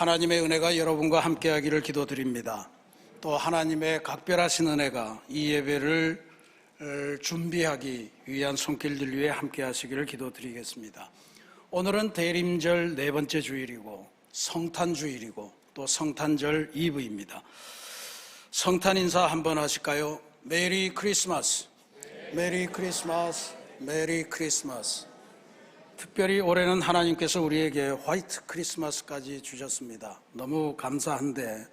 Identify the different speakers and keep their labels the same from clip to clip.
Speaker 1: 하나님의 은혜가 여러분과 함께하기를 기도드립니다. 또 하나님의 각별하신 은혜가 이 예배를 어, 준비하기 위한 손길들 위해 함께하시기를 기도드리겠습니다. 오늘은 대림절 네 번째 주일이고 성탄 주일이고 또 성탄절 이브입니다. 성탄 인사 한번 하실까요? 메리 크리스마스. 메리 크리스마스. 메리 크리스마스. 특별히 올해는 하나님께서 우리에게 화이트 크리스마스까지 주셨습니다. 너무 감사한데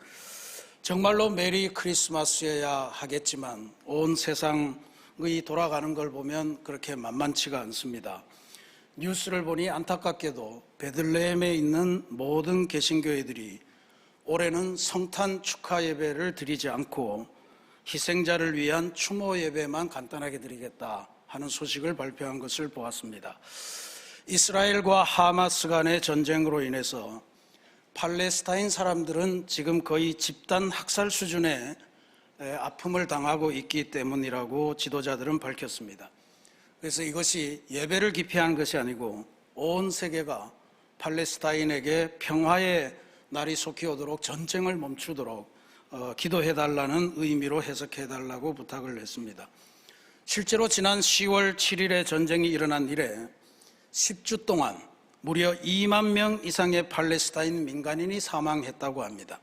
Speaker 1: 정말로 메리 크리스마스여야 하겠지만 온 세상의 돌아가는 걸 보면 그렇게 만만치가 않습니다. 뉴스를 보니 안타깝게도 베들레헴에 있는 모든 개신교회들이 올해는 성탄 축하 예배를 드리지 않고 희생자를 위한 추모 예배만 간단하게 드리겠다 하는 소식을 발표한 것을 보았습니다. 이스라엘과 하마스 간의 전쟁으로 인해서 팔레스타인 사람들은 지금 거의 집단 학살 수준의 아픔을 당하고 있기 때문이라고 지도자들은 밝혔습니다. 그래서 이것이 예배를 기피한 것이 아니고 온 세계가 팔레스타인에게 평화의 날이 속히 오도록 전쟁을 멈추도록 어, 기도해 달라는 의미로 해석해 달라고 부탁을 했습니다. 실제로 지난 10월 7일에 전쟁이 일어난 이래 10주 동안 무려 2만 명 이상의 팔레스타인 민간인이 사망했다고 합니다.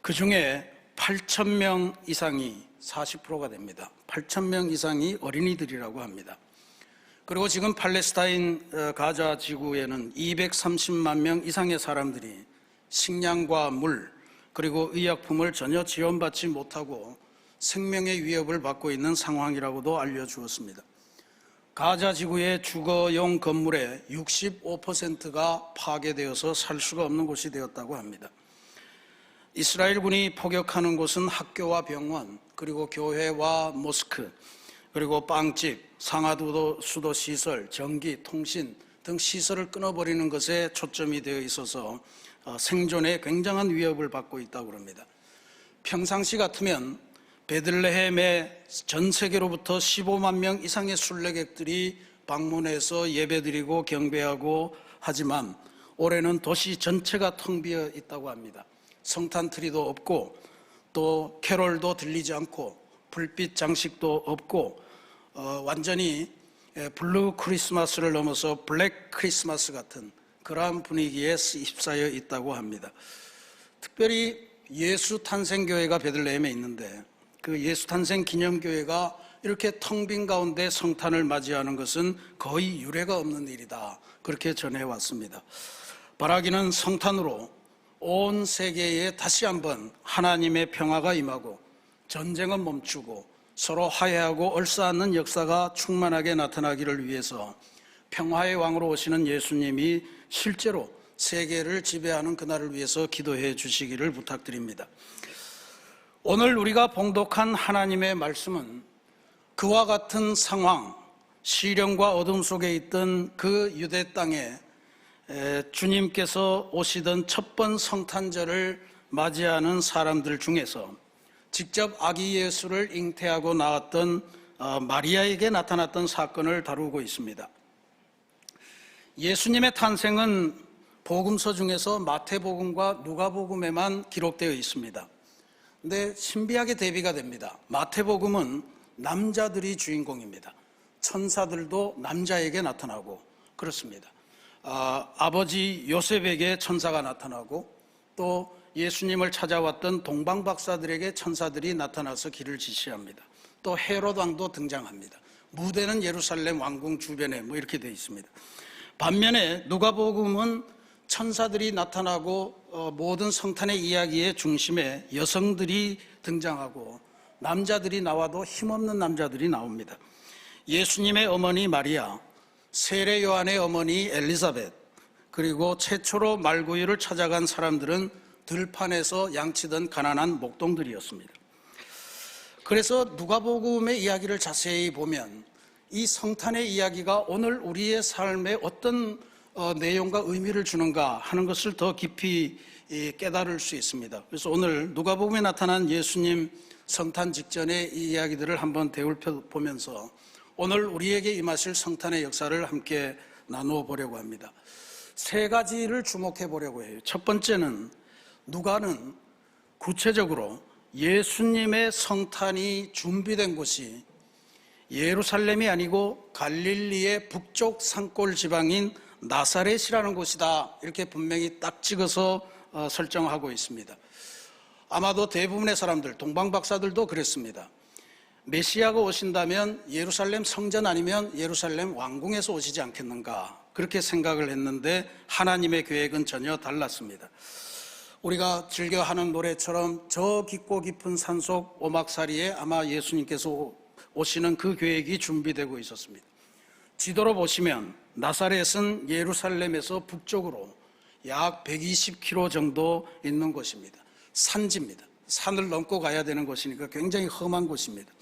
Speaker 1: 그 중에 8천 명 이상이 40%가 됩니다. 8천 명 이상이 어린이들이라고 합니다. 그리고 지금 팔레스타인 어, 가자 지구에는 230만 명 이상의 사람들이 식량과 물 그리고 의약품을 전혀 지원받지 못하고 생명의 위협을 받고 있는 상황이라고도 알려주었습니다. 가자 지구의 주거용 건물의 65%가 파괴되어서 살 수가 없는 곳이 되었다고 합니다. 이스라엘 군이 포격하는 곳은 학교와 병원, 그리고 교회와 모스크, 그리고 빵집, 상하도 수도 시설, 전기, 통신 등 시설을 끊어버리는 것에 초점이 되어 있어서 어, 생존에 굉장한 위협을 받고 있다고 합니다. 평상시 같으면 베들레헴에 전 세계로부터 15만 명 이상의 순례객들이 방문해서 예배드리고 경배하고 하지만 올해는 도시 전체가 텅 비어 있다고 합니다. 성탄 트리도 없고 또 캐롤도 들리지 않고 불빛 장식도 없고 어, 완전히 블루 크리스마스를 넘어서 블랙 크리스마스 같은 그러한 분위기에 휩싸여 있다고 합니다. 특별히 예수 탄생교회가 베들레헴에 있는데 그 예수 탄생 기념교회가 이렇게 텅 빈 가운데 성탄을 맞이하는 것은 거의 유례가 없는 일이다. 그렇게 전해왔습니다. 바라기는 성탄으로 온 세계에 다시 한번 하나님의 평화가 임하고 전쟁은 멈추고 서로 화해하고 얼싸안는 역사가 충만하게 나타나기를 위해서 평화의 왕으로 오시는 예수님이 실제로 세계를 지배하는 그날을 위해서 기도해 주시기를 부탁드립니다. 오늘 우리가 봉독한 하나님의 말씀은 그와 같은 상황, 시련과 어둠 속에 있던 그 유대 땅에 주님께서 오시던 첫 번 성탄절을 맞이하는 사람들 중에서 직접 아기 예수를 잉태하고 나왔던 어, 마리아에게 나타났던 사건을 다루고 있습니다. 예수님의 탄생은 복음서 중에서 마태복음과 누가복음에만 기록되어 있습니다. 근데 신비하게 대비가 됩니다. 마태복음은 남자들이 주인공입니다. 천사들도 남자에게 나타나고 그렇습니다. 아, 아버지 요셉에게 천사가 나타나고 또 예수님을 찾아왔던 동방 박사들에게 천사들이 나타나서 길을 지시합니다. 또 헤롯 왕도 등장합니다. 무대는 예루살렘 왕궁 주변에 뭐 이렇게 되어 있습니다. 반면에 누가복음은 천사들이 나타나고 어, 모든 성탄의 이야기의 중심에 여성들이 등장하고 남자들이 나와도 힘없는 남자들이 나옵니다. 예수님의 어머니 마리아, 세례 요한의 어머니 엘리사벳, 그리고 최초로 말구유를 찾아간 사람들은 들판에서 양치던 가난한 목동들이었습니다. 그래서 누가복음의 이야기를 자세히 보면 이 성탄의 이야기가 오늘 우리의 삶에 어떤 어, 내용과 의미를 주는가 하는 것을 더 깊이 깨달을 수 있습니다. 그래서 오늘 누가복음에 나타난 예수님 성탄 직전의 이 이야기들을 한번 되울펴 보면서 오늘 우리에게 임하실 성탄의 역사를 함께 나누어 보려고 합니다. 세 가지를 주목해 보려고 해요. 첫 번째는 누가는 구체적으로 예수님의 성탄이 준비된 곳이 예루살렘이 아니고 갈릴리의 북쪽 산골 지방인 나사렛이라는 곳이다. 이렇게 분명히 딱 찍어서 어, 설정하고 있습니다. 아마도 대부분의 사람들, 동방 박사들도 그랬습니다. 메시아가 오신다면 예루살렘 성전 아니면 예루살렘 왕궁에서 오시지 않겠는가. 그렇게 생각을 했는데 하나님의 계획은 전혀 달랐습니다. 우리가 즐겨 하는 노래처럼 저 깊고 깊은 산속 오막살이에 아마 예수님께서 오시는 그 계획이 준비되고 있었습니다. 지도로 보시면 나사렛은 예루살렘에서 북쪽으로 약 120km 정도 있는 곳입니다. 산지입니다. 산을 넘고 가야 되는 곳이니까 굉장히 험한 곳입니다.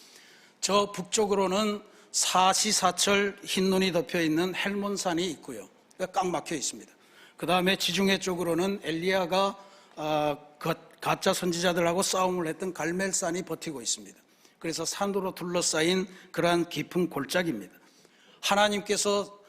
Speaker 1: 저 북쪽으로는 사시사철 흰 눈이 덮여 있는 헬몬산이 있고요. 그러니까 꽉 막혀 있습니다. 그 다음에 지중해 쪽으로는 엘리야가 아, 그 가짜 선지자들하고 싸움을 했던 갈멜산이 버티고 있습니다. 그래서 산으로 둘러싸인 그러한 깊은 골짜기입니다. 하나님께서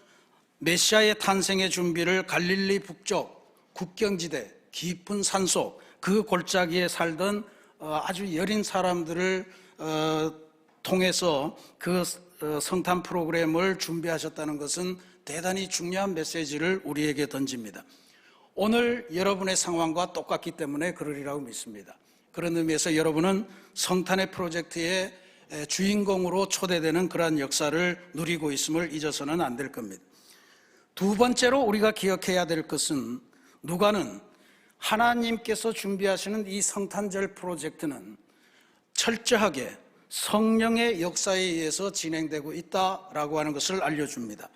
Speaker 1: 메시아의 탄생의 준비를 갈릴리 북쪽 국경지대 깊은 산속 그 골짜기에 살던 어, 아주 여린 사람들을 어, 통해서 그 어, 성탄 프로그램을 준비하셨다는 것은 대단히 중요한 메시지를 우리에게 던집니다. 오늘 여러분의 상황과 똑같기 때문에 그러리라고 믿습니다. 그런 의미에서 여러분은 성탄의 프로젝트의 주인공으로 초대되는 그러한 역사를 누리고 있음을 잊어서는 안 될 겁니다. 두 번째로 우리가 기억해야 될 것은 누가는 하나님께서 준비하시는 이 성탄절 프로젝트는 철저하게 성령의 역사에 의해서 진행되고 있다라고 하는 것을 알려줍니다.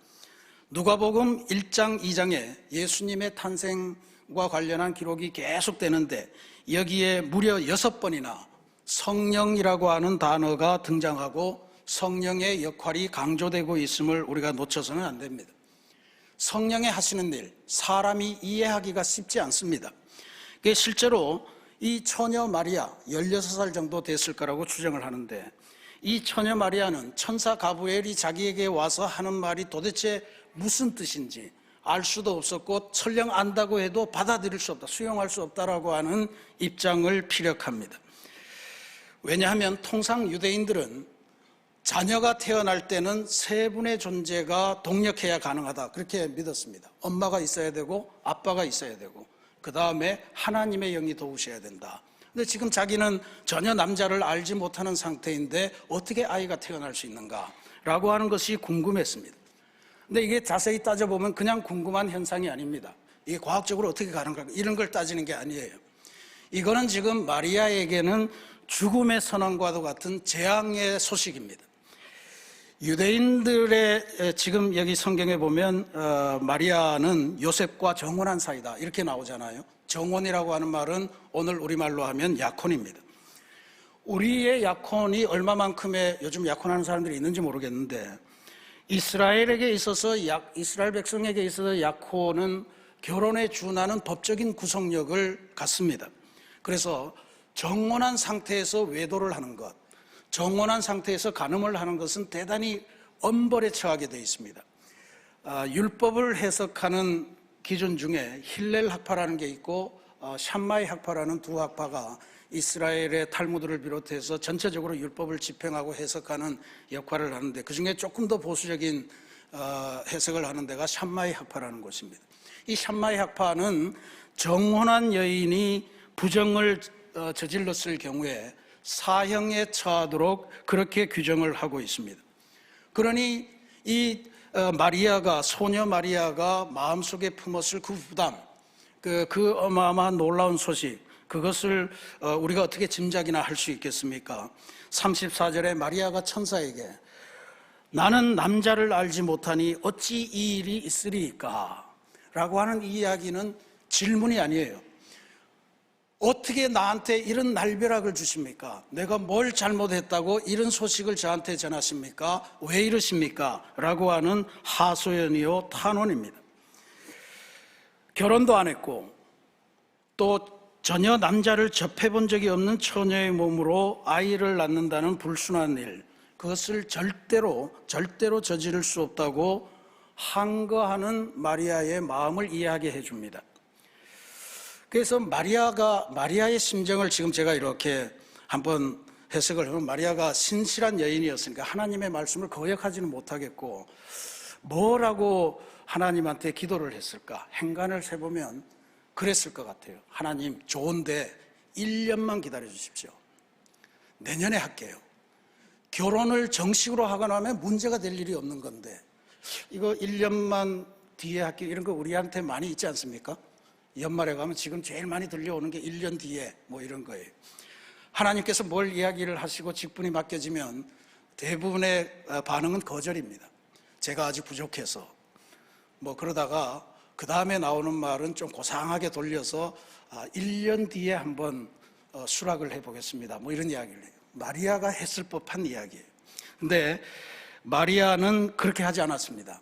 Speaker 1: 누가복음 1장, 2장에 예수님의 탄생과 관련한 기록이 계속되는데 여기에 무려 여섯 번이나 성령이라고 하는 단어가 등장하고 성령의 역할이 강조되고 있음을 우리가 놓쳐서는 안 됩니다. 성령의 하시는 일, 사람이 이해하기가 쉽지 않습니다. 실제로 이 처녀 마리아, 16살 정도 됐을 거라고 추정을 하는데 이 처녀 마리아는 천사 가브엘이 자기에게 와서 하는 말이 도대체 무슨 뜻인지 알 수도 없었고 설령 안다고 해도 받아들일 수 없다, 수용할 수 없다라고 하는 입장을 피력합니다. 왜냐하면 통상 유대인들은 자녀가 태어날 때는 세 분의 존재가 동력해야 가능하다. 그렇게 믿었습니다. 엄마가 있어야 되고, 아빠가 있어야 되고, 그 다음에 하나님의 영이 도우셔야 된다. 근데 지금 자기는 전혀 남자를 알지 못하는 상태인데 어떻게 아이가 태어날 수 있는가? 라고 하는 것이 궁금했습니다. 근데 이게 자세히 따져보면 그냥 궁금한 현상이 아닙니다. 이게 과학적으로 어떻게 가능가? 이런 걸 따지는 게 아니에요. 이거는 지금 마리아에게는 죽음의 선언과도 같은 재앙의 소식입니다. 유대인들의 지금 여기 성경에 보면 어, 마리아는 요셉과 정혼한 사이다 이렇게 나오잖아요. 정혼이라고 하는 말은 오늘 우리말로 하면 약혼입니다. 우리의 약혼이 얼마만큼의 요즘 약혼하는 사람들이 있는지 모르겠는데 이스라엘에게 있어서 약, 이스라엘 백성에게 있어서 약혼은 결혼에 준하는 법적인 구속력을 갖습니다. 그래서 정혼한 상태에서 외도를 하는 것, 정혼한 상태에서 간음을 하는 것은 대단히 엄벌에 처하게 되어 있습니다. 아, 율법을 해석하는 기준 중에 힐렐 학파라는 게 있고 어, 샴마이 학파라는 두 학파가 이스라엘의 탈무드를 비롯해서 전체적으로 율법을 집행하고 해석하는 역할을 하는데 그 중에 조금 더 보수적인 어, 해석을 하는 데가 샴마이 학파라는 곳입니다. 이 샴마이 학파는 정혼한 여인이 부정을 어, 저질렀을 경우에 사형에 처하도록 그렇게 규정을 하고 있습니다. 그러니 이 어, 마리아가 소녀 마리아가 마음속에 품었을 그 부담, 그, 그 어마어마한 놀라운 소식, 그것을 어, 우리가 어떻게 짐작이나 할 수 있겠습니까? 34절에 마리아가 천사에게 나는 남자를 알지 못하니 어찌 이 일이 있으리까? 라고 하는 이야기는 질문이 아니에요. 어떻게 나한테 이런 날벼락을 주십니까? 내가 뭘 잘못했다고 이런 소식을 저한테 전하십니까? 왜 이러십니까? 라고 하는 하소연이요, 탄원입니다. 결혼도 안 했고, 또 전혀 남자를 접해본 적이 없는 처녀의 몸으로 아이를 낳는다는 불순한 일, 그것을 절대로, 절대로 저지를 수 없다고 항거하는 마리아의 마음을 이해하게 해줍니다. 그래서 마리아가 마리아의 심정을 지금 제가 이렇게 한번 해석을 하면 마리아가 신실한 여인이었으니까 하나님의 말씀을 거역하지는 못하겠고 뭐라고 하나님한테 기도를 했을까? 행간을 세보면 그랬을 것 같아요. 하나님 좋은데 1년만 기다려 주십시오. 내년에 할게요. 결혼을 정식으로 하거나 하면 문제가 될 일이 없는 건데 이거 1년만 뒤에 할게요. 이런 거 우리한테 많이 있지 않습니까? 연말에 가면 지금 제일 많이 들려오는 게 1년 뒤에 뭐 이런 거예요. 하나님께서 뭘 이야기를 하시고 직분이 맡겨지면 대부분의 어, 반응은 거절입니다. 제가 아직 부족해서 뭐 그러다가 그 다음에 나오는 말은 좀 고상하게 돌려서 아, 1년 뒤에 한번 어, 수락을 해보겠습니다. 뭐 이런 이야기를 해요. 마리아가 했을 법한 이야기예요. 근데 마리아는 그렇게 하지 않았습니다.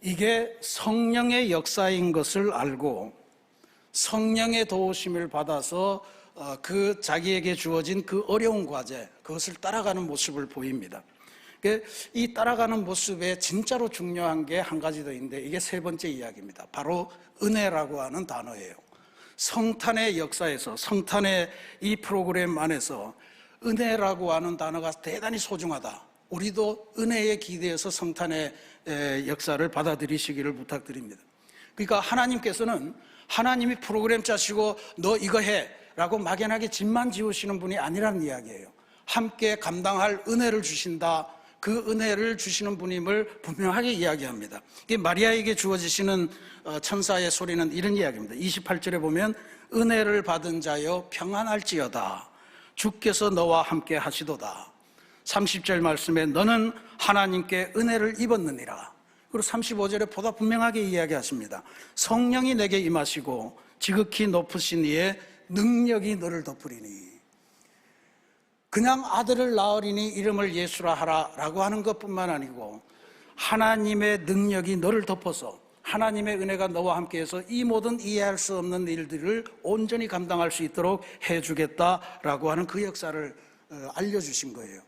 Speaker 1: 이게 성령의 역사인 것을 알고 성령의 도우심을 받아서 어, 그 자기에게 주어진 그 어려운 과제 그것을 따라가는 모습을 보입니다. 그이 따라가는 모습에 진짜로 중요한 게 한 가지 더 있는데 이게 세 번째 이야기입니다. 바로 은혜라고 하는 단어예요. 성탄의 역사에서 성탄의 이 프로그램 안에서 은혜라고 하는 단어가 대단히 소중하다. 우리도 은혜에 기대어서 성탄의 에, 역사를 받아들이시기를 부탁드립니다. 그러니까 하나님께서는 하나님이 프로그램 짜시고 너 이거 해 라고 막연하게 집만 지우시는 분이 아니라는 이야기예요. 함께 감당할 은혜를 주신다. 그 은혜를 주시는 분임을 분명하게 이야기합니다. 이게 마리아에게 주어지시는 어, 천사의 소리는 이런 이야기입니다. 28절에 보면 은혜를 받은 자여 평안할지어다. 주께서 너와 함께 하시도다. 30절 말씀에 너는 하나님께 은혜를 입었느니라. 그리고 35절에 보다 분명하게 이야기하십니다. 성령이 내게 임하시고 지극히 높으신 이의 능력이 너를 덮으리니. 그냥 아들을 낳으리니 이름을 예수라 하라라고 하는 것뿐만 아니고 하나님의 능력이 너를 덮어서 하나님의 은혜가 너와 함께해서 이 모든 이해할 수 없는 일들을 온전히 감당할 수 있도록 해주겠다라고 하는 그 역사를 어, 알려주신 거예요.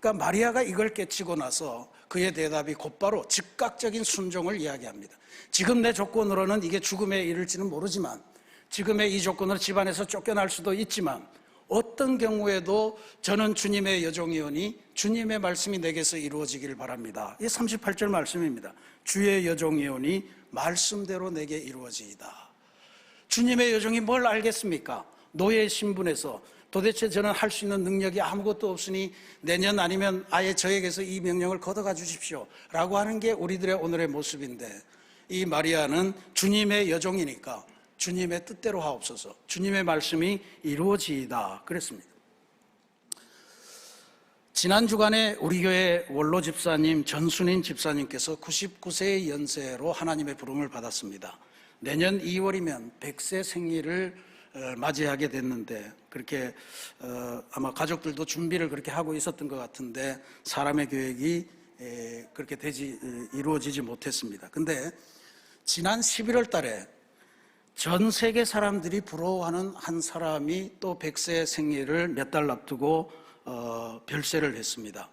Speaker 1: 그러니까 마리아가 이걸 깨치고 나서 그의 대답이 곧바로 즉각적인 순종을 이야기합니다. 지금 내 조건으로는 이게 죽음에 이를지는 모르지만 지금의 이 조건으로 집안에서 쫓겨날 수도 있지만 어떤 경우에도 저는 주님의 여종이오니 주님의 말씀이 내게서 이루어지기를 바랍니다. 이 38절 말씀입니다. 주의 여종이오니 말씀대로 내게 이루어지이다. 주님의 여종이 뭘 알겠습니까? 노예 신분에서 도대체 저는 할 수 있는 능력이 아무것도 없으니 내년 아니면 아예 저에게서 이 명령을 걷어가 주십시오. 라고 하는 게 우리들의 오늘의 모습인데 이 마리아는 주님의 여종이니까 주님의 뜻대로 하옵소서. 주님의 말씀이 이루어지이다. 그랬습니다. 지난 주간에 우리 교회 원로 집사님 전순인 집사님께서 99세의 연세로 하나님의 부름을 받았습니다. 내년 2월이면 100세 생일을 어, 맞이하게 됐는데 그렇게 어, 아마 가족들도 준비를 그렇게 하고 있었던 것 같은데 사람의 계획이 그렇게 되지 이루어지지 못했습니다. 근데 지난 11월 달에 전 세계 사람들이 부러워하는 한 사람이 또 100세 생일을 몇 달 앞두고 어, 별세를 했습니다.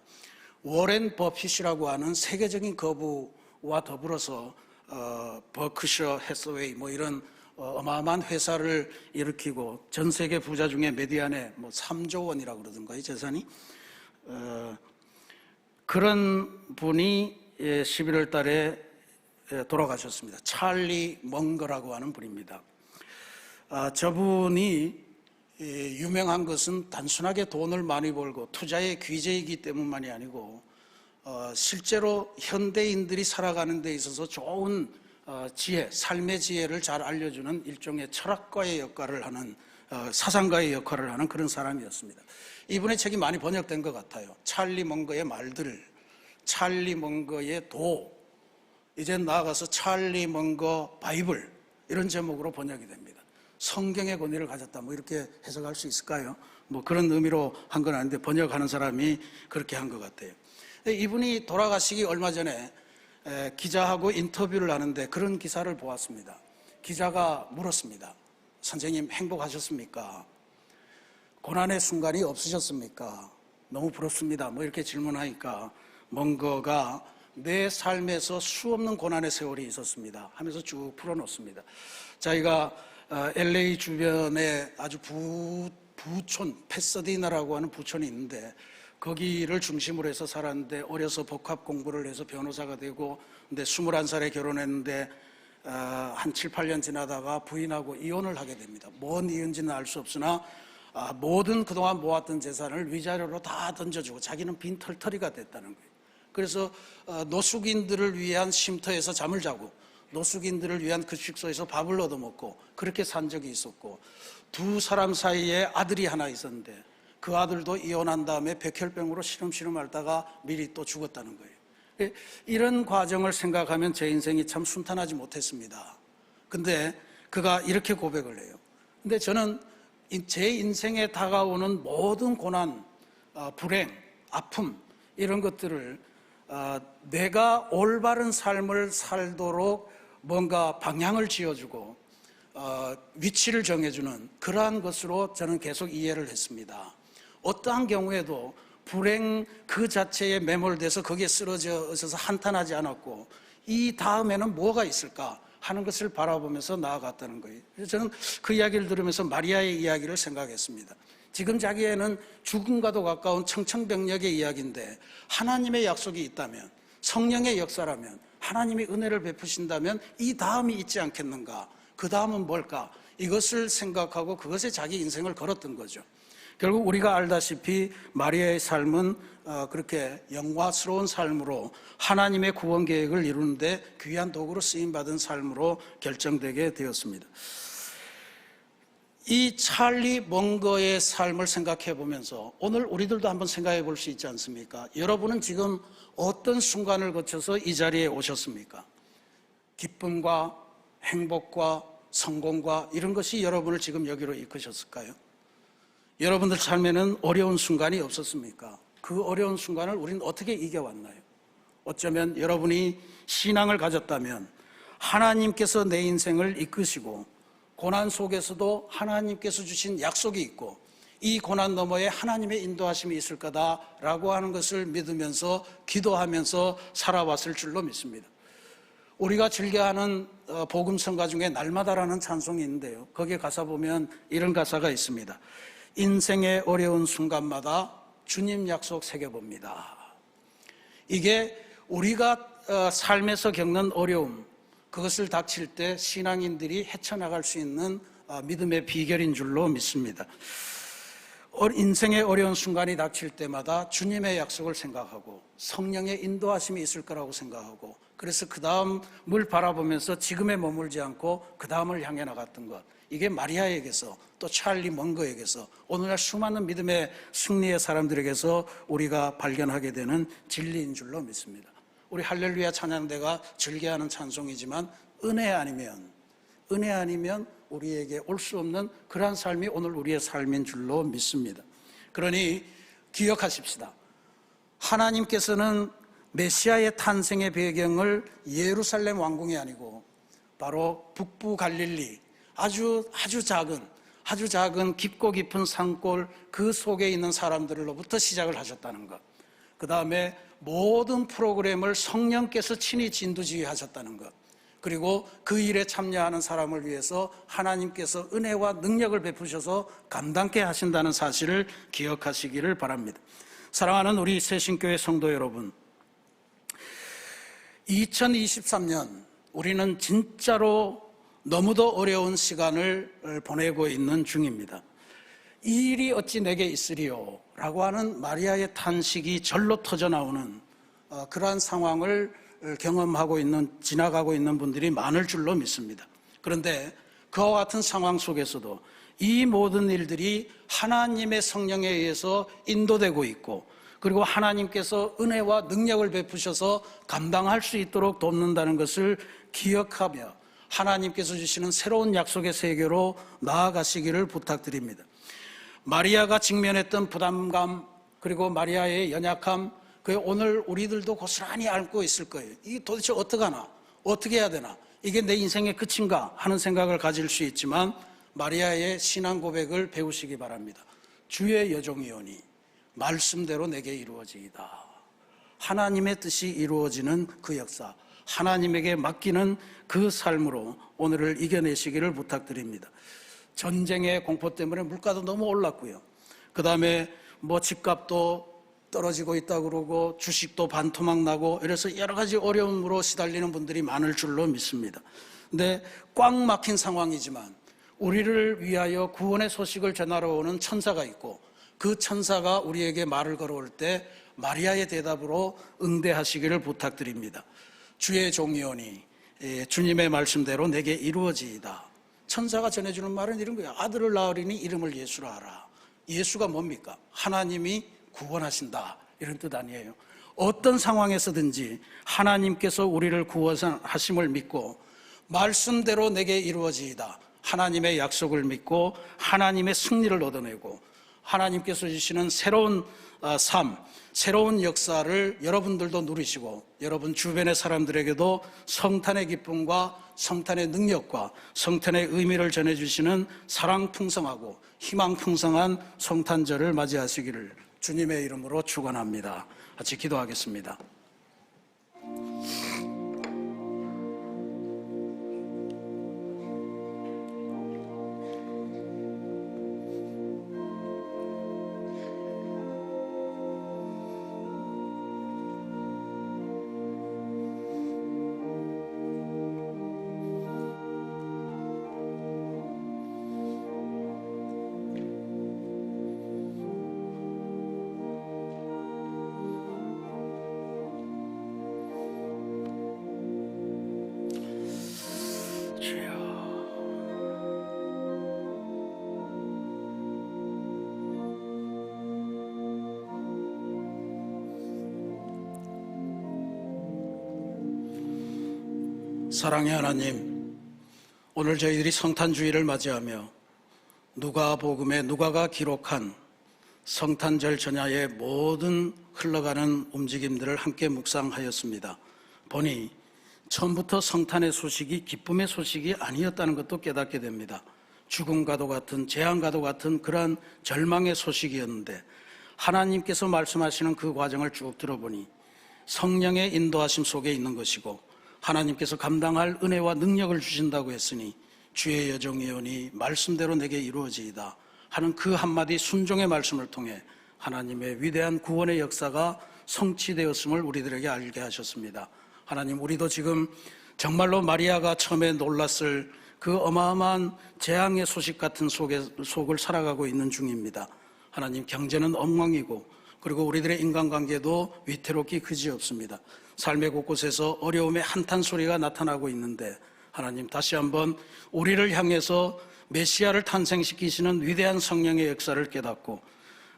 Speaker 1: 워렌 버핏이라고 하는 세계적인 거부와 더불어서 어, 버크셔 해서웨이 뭐 이런 어, 어마어마한 회사를 일으키고 전 세계 부자 중에 메디안에 뭐 3조 원이라고 그러던가요 재산이 어, 그런 분이 11월 달에 돌아가셨습니다. 찰리 멍거라고 하는 분입니다. 아, 저분이 유명한 것은 단순하게 돈을 많이 벌고 투자의 귀재이기 때문만이 아니고 어, 실제로 현대인들이 살아가는 데 있어서 좋은 어, 지혜, 삶의 지혜를 잘 알려주는 일종의 철학과의 역할을 하는 어, 사상가의 역할을 하는 그런 사람이었습니다. 이분의 책이 많이 번역된 것 같아요. 찰리 멍거의 말들, 찰리 멍거의 도, 이제 나아가서 찰리 멍거 바이블 이런 제목으로 번역이 됩니다. 성경의 권위를 가졌다. 뭐 이렇게 해석할 수 있을까요? 뭐 그런 의미로 한 건 아닌데 번역하는 사람이 그렇게 한 것 같아요. 이분이 돌아가시기 얼마 전에 기자하고 인터뷰를 하는데 그런 기사를 보았습니다. 기자가 물었습니다. 선생님 행복하셨습니까? 고난의 순간이 없으셨습니까? 너무 부럽습니다. 뭐 이렇게 질문하니까 멍거가 내 삶에서 수없는 고난의 세월이 있었습니다. 하면서 쭉 풀어놓습니다. 자기가 어, LA 주변에 아주 부, 부촌, 패서디나라고 하는 부촌이 있는데 거기를 중심으로 해서 살았는데 어려서 복합 공부를 해서 변호사가 되고 근데 21살에 결혼했는데 어, 한 7, 8년 지나다가 부인하고 이혼을 하게 됩니다. 뭔 이유인지는 알 수 없으나 아, 모든 그동안 모았던 재산을 위자료로 다 던져주고 자기는 빈 털터리가 됐다는 거예요. 그래서 어, 노숙인들을 위한 쉼터에서 잠을 자고 노숙인들을 위한 급식소에서 밥을 얻어먹고 그렇게 산 적이 있었고 두 사람 사이에 아들이 하나 있었는데 그 아들도 이혼한 다음에 백혈병으로 시름시름 앓다가 미리 또 죽었다는 거예요. 예, 이런 과정을 생각하면 제 인생이 참 순탄하지 못했습니다. 근데 그가 이렇게 고백을 해요. 근데 저는 이- 제 인생에 다가오는 모든 고난, 어, 불행, 아픔 이런 것들을 어, 내가 올바른 삶을 살도록 뭔가 방향을 지어주고 어, 위치를 정해주는 그러한 것으로 저는 계속 이해를 했습니다. 어떠한 경우에도 불행 그 자체에 매몰돼서 거기에 쓰러져 있어서 한탄하지 않았고 이 다음에는 뭐가 있을까 하는 것을 바라보면서 나아갔다는 거예요. 그래서 저는 그 이야기를 들으면서 마리아의 이야기를 생각했습니다. 지금 자기에는 죽음과도 가까운 청천벽력의 이야기인데 하나님의 약속이 있다면 성령의 역사라면 하나님이 은혜를 베푸신다면 이 다음이 있지 않겠는가? 그 다음은 뭘까? 이것을 생각하고 그것에 자기 인생을 걸었던 거죠. 결국 우리가 알다시피 마리아의 삶은 어, 그렇게 영화스러운 삶으로 하나님의 구원 계획을 이루는데 귀한 도구로 쓰임 받은 삶으로 결정되게 되었습니다. 이 찰리 멍거의 삶을 생각해 보면서 오늘 우리들도 한번 생각해 볼 수 있지 않습니까? 여러분은 지금 어떤 순간을 거쳐서 이 자리에 오셨습니까? 기쁨과 행복과 성공과 이런 것이 여러분을 지금 여기로 이끄셨을까요? 여러분들 삶에는 어려운 순간이 없었습니까? 그 어려운 순간을 우리는 어떻게 이겨왔나요? 어쩌면 여러분이 신앙을 가졌다면 하나님께서 내 인생을 이끄시고 고난 속에서도 하나님께서 주신 약속이 있고 이 고난 너머에 하나님의 인도하심이 있을 거다라고 하는 것을 믿으면서 기도하면서 살아왔을 줄로 믿습니다. 우리가 즐겨하는 어, 복음성가 중에 날마다라는 찬송이 있는데요. 거기에 가사 보면 이런 가사가 있습니다. 인생의 어려운 순간마다 주님 약속 새겨봅니다. 이게 우리가 어, 삶에서 겪는 어려움, 그것을 닥칠 때 신앙인들이 헤쳐나갈 수 있는 어, 믿음의 비결인 줄로 믿습니다. 어, 인생의 어려운 순간이 닥칠 때마다 주님의 약속을 생각하고 성령의 인도하심이 있을 거라고 생각하고 그래서 그 다음을 바라보면서 지금에 머물지 않고 그 다음을 향해 나갔던 것. 이게 마리아에게서 또 찰리 먼거에게서 오늘날 수많은 믿음의 승리의 사람들에게서 우리가 발견하게 되는 진리인 줄로 믿습니다. 우리 할렐루야 찬양대가 즐겨하는 찬송이지만 은혜 아니면 은혜 아니면 우리에게 올 수 없는 그러한 삶이 오늘 우리의 삶인 줄로 믿습니다. 그러니 기억하십시다. 하나님께서는 메시아의 탄생의 배경을 예루살렘 왕궁이 아니고 바로 북부 갈릴리 아주 아주 작은 아주 작은 깊고 깊은 산골 그 속에 있는 사람들로부터 시작을 하셨다는 것. 그 다음에 모든 프로그램을 성령께서 친히 진두지휘하셨다는 것. 그리고 그 일에 참여하는 사람을 위해서 하나님께서 은혜와 능력을 베푸셔서 감당케 하신다는 사실을 기억하시기를 바랍니다. 사랑하는 우리 새신교회 성도 여러분, 2023년 우리는 진짜로 너무도 어려운 시간을 보내고 있는 중입니다. 이 일이 어찌 내게 있으리요? 라고 하는 마리아의 탄식이 절로 터져 나오는 어, 그러한 상황을 경험하고 있는, 지나가고 있는 분들이 많을 줄로 믿습니다. 그런데 그와 같은 상황 속에서도 이 모든 일들이 하나님의 성령에 의해서 인도되고 있고 그리고 하나님께서 은혜와 능력을 베푸셔서 감당할 수 있도록 돕는다는 것을 기억하며 하나님께서 주시는 새로운 약속의 세계로 나아가시기를 부탁드립니다. 마리아가 직면했던 부담감 그리고 마리아의 연약함 그 오늘 우리들도 고스란히 앓고 있을 거예요. 이게 도대체 어떡하나? 어떻게 해야 되나? 이게 내 인생의 끝인가? 하는 생각을 가질 수 있지만 마리아의 신앙 고백을 배우시기 바랍니다. 주의 여종이오니 말씀대로 내게 이루어지이다. 하나님의 뜻이 이루어지는 그 역사, 하나님에게 맡기는 그 삶으로 오늘을 이겨내시기를 부탁드립니다. 전쟁의 공포 때문에 물가도 너무 올랐고요. 그 다음에 뭐 집값도 떨어지고 있다 그러고 주식도 반토막 나고 이래서 여러 가지 어려움으로 시달리는 분들이 많을 줄로 믿습니다. 근데 꽉 막힌 상황이지만 우리를 위하여 구원의 소식을 전하러 오는 천사가 있고 그 천사가 우리에게 말을 걸어올 때 마리아의 대답으로 응대하시기를 부탁드립니다. 주의 종이오니 예, 주님의 말씀대로 내게 이루어지이다. 천사가 전해주는 말은 이런 거예요. 아들을 낳으리니 이름을 예수라 하라. 예수가 뭡니까? 하나님이 구원하신다. 이런 뜻 아니에요. 어떤 상황에서든지 하나님께서 우리를 구원하심을 믿고 말씀대로 내게 이루어지이다. 하나님의 약속을 믿고 하나님의 승리를 얻어내고 하나님께서 주시는 새로운 어, 삶, 새로운 역사를 여러분들도 누리시고 여러분 주변의 사람들에게도 성탄의 기쁨과 성탄의 능력과 성탄의 의미를 전해주시는 사랑 풍성하고 희망 풍성한 성탄절을 맞이하시기를 주님의 이름으로 축원합니다. 같이 기도하겠습니다. 사랑의 하나님, 오늘 저희들이 성탄주의를 맞이하며 누가복음의 누가가 기록한 성탄절 전야의 모든 흘러가는 움직임들을 함께 묵상하였습니다. 보니 처음부터 성탄의 소식이 기쁨의 소식이 아니었다는 것도 깨닫게 됩니다. 죽음과도 같은 재앙과도 같은 그러한 절망의 소식이었는데 하나님께서 말씀하시는 그 과정을 쭉 들어보니 성령의 인도하심 속에 있는 것이고 하나님께서 감당할 은혜와 능력을 주신다고 했으니 주의 여정이오니 말씀대로 내게 이루어지이다 하는 그 한마디 순종의 말씀을 통해 하나님의 위대한 구원의 역사가 성취되었음을 우리들에게 알게 하셨습니다. 하나님, 우리도 지금 정말로 마리아가 처음에 놀랐을 그 어마어마한 재앙의 소식 같은 속에, 속을 살아가고 있는 중입니다. 하나님, 경제는 엉망이고, 그리고 우리들의 인간관계도 위태롭기 그지없습니다. 삶의 곳곳에서 어려움의 한탄 소리가 나타나고 있는데, 하나님, 다시 한번 우리를 향해서 메시아를 탄생시키시는 위대한 성령의 역사를 깨닫고,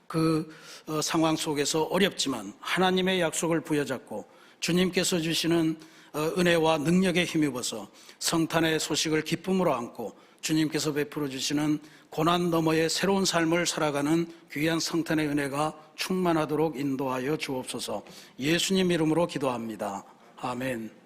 Speaker 1: 그 어, 상황 속에서 어렵지만 하나님의 약속을 부여잡고 주님께서 주시는 어, 은혜와 능력에 힘입어서 성탄의 소식을 기쁨으로 안고 주님께서 베풀어 주시는 고난 너머의 새로운 삶을 살아가는 귀한 성탄의 은혜가 충만하도록 인도하여 주옵소서 예수님 이름으로 기도합니다. 아멘.